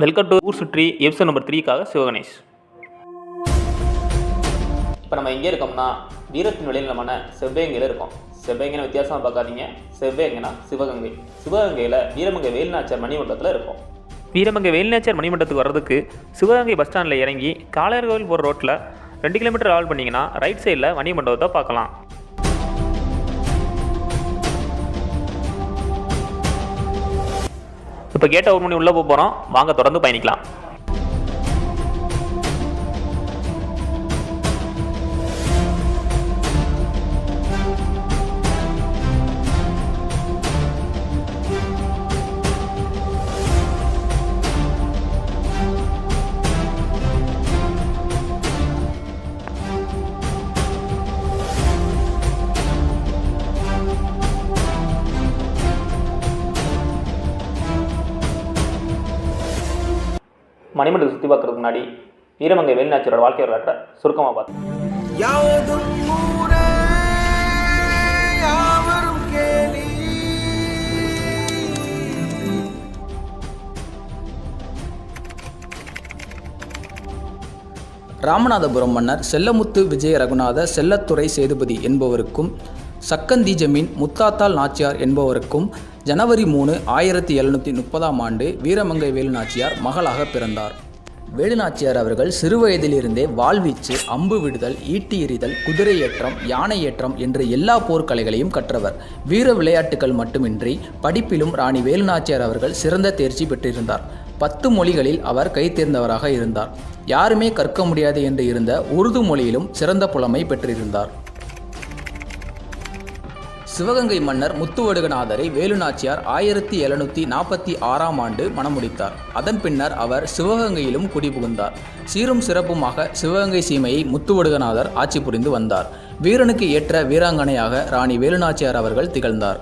Welcome to ஊர் சுற்றி episode number த்ரீக்காக Sivaganesh. இப்போ நம்ம எங்கே இருக்கோம்னா வீரத்தின் வெளிநிலமான செவ்வேங்கையில் இருக்கோம். செவ்வேங்கன வித்தியாசமாக பார்க்காதீங்க. செவ்வேங்கனா சிவகங்கை. சிவகங்கையில் வீரமங்கை வேலுநாச்சர் மணிமண்டலத்தில் இருக்கோம். வீரமங்கை வேலுநாச்சர் மணிமண்டலத்துக்கு வர்றதுக்கு சிவகங்கை பஸ் ஸ்டாண்டில் இறங்கி காளையர் கோவில் போகிற ரோட்டில் ரெண்டு கிலோமீட்டர் ட்ராவல் பண்ணிங்கன்னா ரைட் சைடில் மணிமண்டபத்தை பார்க்கலாம். இப்போ கேட்ட ஒரு மணி உள்ளே போக போகிறோம் வாங்க தொடர்ந்து பயணிக்கலாம். மணிமண்டலத்தை சுற்றி பார்க்கறதுக்கு முன்னாடி வீரமங்கை வேலுநாச்சியோட வாழ்க்கை வரலாற்றை சுருக்கமாக பார்த்தோம் ராமநாதபுரம் மன்னர் செல்லமுத்து விஜய ரகுநாத செல்லத்துறை சேதுபதி என்பவருக்கும் சக்கந்தி ஜமீன் முத்தாத்தாள் நாச்சியார் என்பவருக்கும் ஜனவரி மூணு ஆயிரத்தி எழுநூற்றி முப்பதாம் ஆண்டு வீரமங்கை வேலுநாச்சியார் மகளாக பிறந்தார். வேலுநாச்சியார் அவர்கள் சிறுவயதிலிருந்தே வாழ்வீச்சு அம்பு விடுதல் ஈட்டி எறிதல் குதிரை ஏற்றம் யானை ஏற்றம் என்ற எல்லா போர்க்கலைகளையும் கற்றவர். வீர விளையாட்டுகள் மட்டுமின்றி படிப்பிலும் ராணி வேலுநாச்சியார் அவர்கள் சிறந்த தேர்ச்சி பெற்றிருந்தார். பத்து மொழிகளில் அவர் கைத்தேர்ந்தவராக இருந்தார். யாருமே கற்க முடியாது என்று இருந்த உருது மொழியிலும் சிறந்த புலமை பெற்றிருந்தார். சிவகங்கை மன்னர் முத்துவடுகநாதரை வேலுநாச்சியார் ஆயிரத்தி எழுநூற்றி நாற்பத்தி ஆறாம் ஆண்டு மணமுடித்தார். அதன் பின்னர் அவர் சிவகங்கையிலும் குடிபுகுந்தார். சீரும் சிறப்புமாக சிவகங்கை சீமையை முத்துவடுகநாதர் ஆட்சி புரிந்து வந்தார். வீரனுக்கு ஏற்ற வீராங்கனையாக ராணி வேலுநாச்சியார் அவர்கள் திகழ்ந்தார்.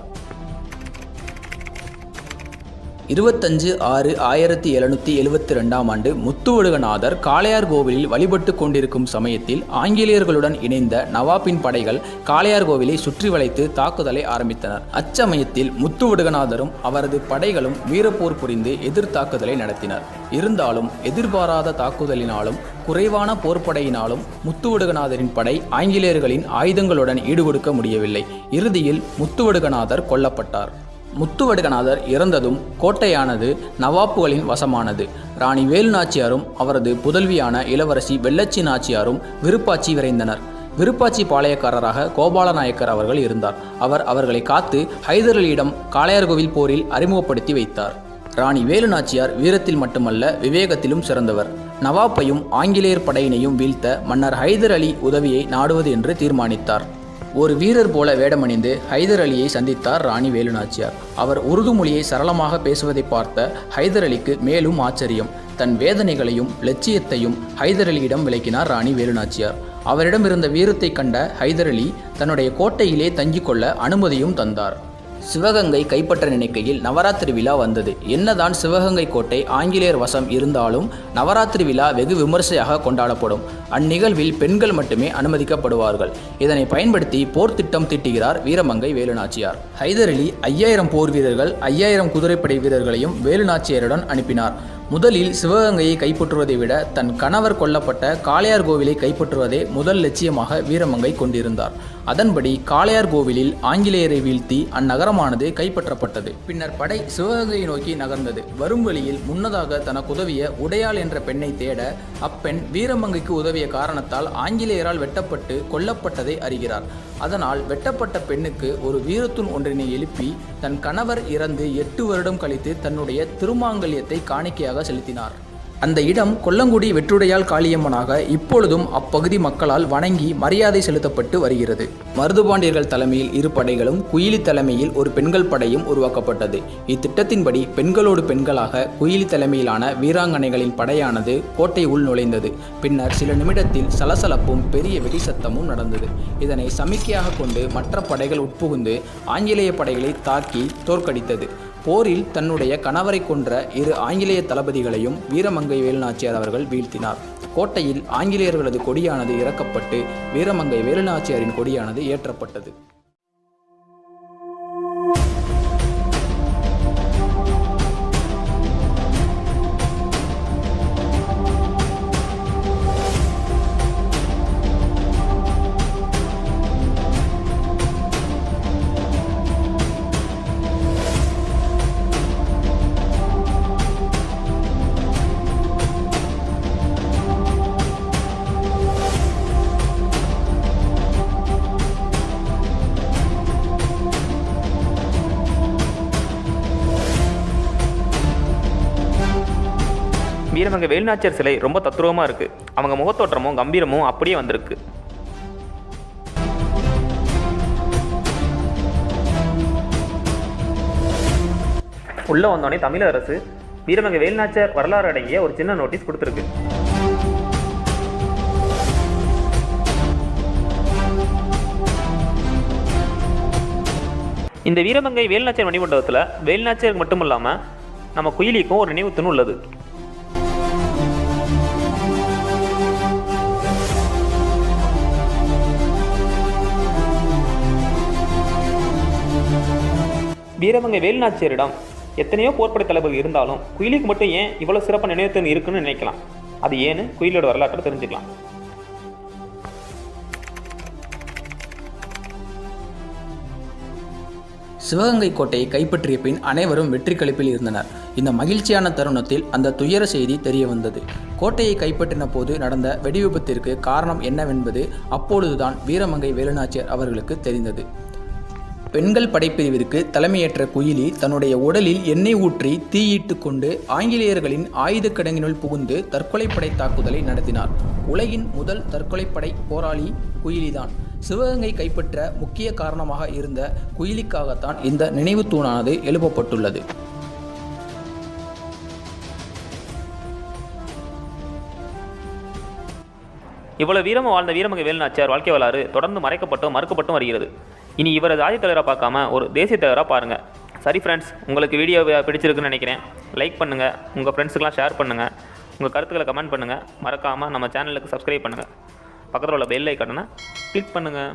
இருபத்தஞ்சு ஆறு ஆயிரத்தி எழுநூற்றி எழுவத்தி ரெண்டாம் ஆண்டு முத்துவடுகநாதர் காளையார் கோவிலில் வழிபட்டு கொண்டிருக்கும் சமயத்தில் ஆங்கிலேயர்களுடன் இணைந்த நவாபின் படைகள் காளையார் கோவிலை சுற்றி வளைத்து தாக்குதலை ஆரம்பித்தனர். அச்சமயத்தில் முத்துவடுகநாதரும் அவரது படைகளும் வீரப்போர் புரிந்து எதிர் தாக்குதலை நடத்தினர். இருந்தாலும் எதிர்பாராத தாக்குதலினாலும் குறைவான போர்ப்படையினாலும் முத்துவடுகநாதரின் படை ஆங்கிலேயர்களின் ஆயுதங்களுடன் ஈடுகொடுக்க முடியவில்லை. இறுதியில் முத்துவடுகநாதர் கொல்லப்பட்டார். முத்துவடுகநாதர் இறந்ததும் கோட்டையானது நவாப்புகளின் வசமானது. ராணி வேலுநாச்சியாரும் அவரது புதல்வியான இளவரசி வெள்ளச்சி நாச்சியாரும் விருப்பாச்சி விரைந்தனர். விருப்பாச்சி பாளையக்காரராக கோபாலநாயக்கர் அவர்கள் இருந்தார். அவர் அவர்களை காத்து ஹைதர் அலியிடம் காளையார்கோவில் போரில் அறிமுகப்படுத்தி வைத்தார். ராணி வேலு நாச்சியார் வீரத்தில் மட்டுமல்ல விவேகத்திலும் சிறந்தவர். நவாப்பையும் ஆங்கிலேயர் படையினையும் வீழ்த்த மன்னர் ஹைதர் அலி உதவியை நாடுவது என்று தீர்மானித்தார். ஒரு வீரர் போல வேடமணிந்து ஹைதர் அலியை சந்தித்தார் ராணி வேலுநாச்சியார். அவர் உருது மொழியை சரளமாக பேசுவதை பார்த்த ஹைதர் அலிக்கு மேலும் ஆச்சரியம். தன் வேதனைகளையும் லட்சியத்தையும் ஹைதர் அலியிடம் விளக்கினார் ராணி வேலுநாச்சியார். அவரிடம் இருந்த வீரத்தை கண்ட ஹைதர் அலி தன்னுடைய கோட்டையிலே தங்கிக் கொள்ள அனுமதியும் தந்தார். சிவகங்கை கைப்பற்ற நினைக்கையில் நவராத்திரி விழா வந்தது. என்னதான் சிவகங்கை கோட்டை ஆங்கிலேயர் வசம் இருந்தாலும் நவராத்திரி விழா வெகு விமர்சையாக கொண்டாடப்படும். அந்நிகழ்வில் பெண்கள் மட்டுமே அனுமதிக்கப்படுவார்கள். இதனை பயன்படுத்தி போர் திட்டம் வீரமங்கை வேலுநாச்சியார். ஹைதர் அலி ஐயாயிரம் போர் வீரர்கள் ஐயாயிரம் குதிரைப்படை வீரர்களையும் வேலுநாச்சியாருடன் அனுப்பினார். முதலில் சிவகங்கையை கைப்பற்றுவதை விட தன் கணவர் கொல்லப்பட்ட காளையார் கோவிலை கைப்பற்றுவதே முதல் லட்சியமாக வீரமங்கை கொண்டிருந்தார். அதன்படி காளையார் கோவிலில் ஆங்கிலேயரை வீழ்த்தி அந்நகரமானது கைப்பற்றப்பட்டது. பின்னர் படை சிவகங்கையை நோக்கி நகர்ந்தது. வரும் வழியில் முன்னதாக தனக்கு உதவிய உடையாள் என்ற பெண்ணை தேட அப்பெண் வீரமங்கைக்கு உதவிய காரணத்தால் ஆங்கிலேயரால் வெட்டப்பட்டு கொல்லப்பட்டதை அறிகிறார். அதனால் வெட்டப்பட்ட பெண்ணுக்கு ஒரு வீரத்துன் ஒன்றினை எழுப்பி தன் கணவர் இறந்து எட்டு வருடம் கழித்து தன்னுடைய திருமாங்கல்யத்தை காணிக்கையாக செலுத்தினார். அந்த இடம் கொல்லங்குடி வெற்றுடையால் காளியம்மனாக இப்பொழுதும் அப்பகுதி மக்களால் வணங்கி மரியாதை செலுத்தப்பட்டு வருகிறது. மருதுபாண்டியர்கள் தலைமையில் இரு படைகளும் குயிலி தலைமையில் ஒரு பெண்கள் படையும் உருவாக்கப்பட்டது. இத்திட்டத்தின்படி பெண்களோடு பெண்களாக குயிலி தலைமையிலான வீராங்கனைகளின் படையானது கோட்டை உள் நுழைந்தது. பின்னர் சில நிமிடத்தில் சலசலப்பும் பெரிய வெடி சத்தமும் நடந்தது. இதனை சமிக்கையாக கொண்டு மற்ற படைகள் உட்புகுந்து ஆங்கிலேய படைகளை தாக்கி தோற்கடித்தது. போரில் தன்னுடைய கணவரை கொன்ற இரு ஆங்கிலேய தளபதிகளையும் வீரமங்கை வேலுநாச்சியார் அவர்கள் வீழ்த்தினார். கோட்டையில் ஆங்கிலேயர்களது கொடியானது இறக்கப்பட்டு வீரமங்கை வேலுநாச்சியாரின் கொடியானது ஏற்றப்பட்டது. வீரமங்க வேலுநாச்சியர் சிலை ரொம்ப தத்ரூபமாக இருக்குது அவங்க முகத்தோற்றமும் கம்பீரமும் அப்படியே வந்திருக்கு. உள்ளே வந்தோடனே தமிழக அரசு வீரமங்க வேலுநாச்சியார் வரலாறு அடங்கிய ஒரு சின்ன நோட்டீஸ் கொடுத்துருக்கு. இந்த வீரமங்கை வேலுநாச்சியர் மணிமண்டபத்தில் வேலுநாச்சியருக்கு மட்டும் இல்லாமல் நம்ம குயிலிக்கும் ஒரு நினைவு தூண் உள்ளது. வீரமங்கை வேலுநாச்சியரிடம் எத்தனையோ போர்ப்படை தளபதி இருந்தாலும் குயிலிக்கு மட்டும் ஏன் இவ்வளோ சிறப்பாக நினைவுத்தன் இருக்குன்னு நினைக்கலாம்? அது ஏன்னு குயிலோட வரலாற்றை தெரிஞ்சுக்கலாம். சிவகங்கை கோட்டையை கைப்பற்றிய பின் அனைவரும் வெற்றி களிப்பில் இருந்தனர். இந்த மகிழ்ச்சியான தருணத்தில் அந்த துயர செய்தி தெரிய வந்தது. கோட்டையை கைப்பற்றின போது நடந்த வெடிவிபத்திற்கு காரணம் என்னவென்பது அப்பொழுதுதான் வீரமங்கை வேலுநாச்சியார் அவர்களுக்கு தெரிந்தது. பெண்கள் படைப்பிரிவிற்கு தலைமையேற்ற குயிலி தன்னுடைய உடலில் எண்ணெய் ஊற்றி தீயிட்டு கொண்டு ஆங்கிலேயர்களின் ஆயுத கிடங்கினுள் புகுந்து தற்கொலைப்படை தாக்குதலை நடத்தினார். உலகின் முதல் தற்கொலைப்படை போராளி குயிலிதான். சிவகங்கை கைப்பற்ற முக்கிய காரணமாக இருந்த குயிலிக்காகத்தான் இந்த நினைவு தூணானது எழுப்பப்பட்டுள்ளது. இவ்வளவு வீரமாக வாழ்ந்த வீரமங்கை வேலுநாச்சியார் வாழ்க்கை வரலாறு தொடர்ந்து மறைக்கப்பட்டும் மறுக்கப்பட்டும் வருகிறது. இனி இவரை ஜாதி தலைவராக பார்க்காம ஒரு தேசிய தலைவராக பாருங்கள் சரி ஃப்ரெண்ட்ஸ் உங்களுக்கு வீடியோ பிடிச்சிருக்குன்னு நினைக்கிறேன். லைக் பண்ணுங்கள் உங்கள் ஃப்ரெண்ட்ஸுக்கெலாம் ஷேர் பண்ணுங்கள் உங்கள் கருத்துக்களை கமெண்ட் பண்ணுங்கள் மறக்காமல் நம்ம சேனலுக்கு சப்ஸ்கிரைப் பண்ணுங்கள் பக்கத்தில் உள்ள பெல் ஐக்கானை கிளிக் பண்ணுங்கள்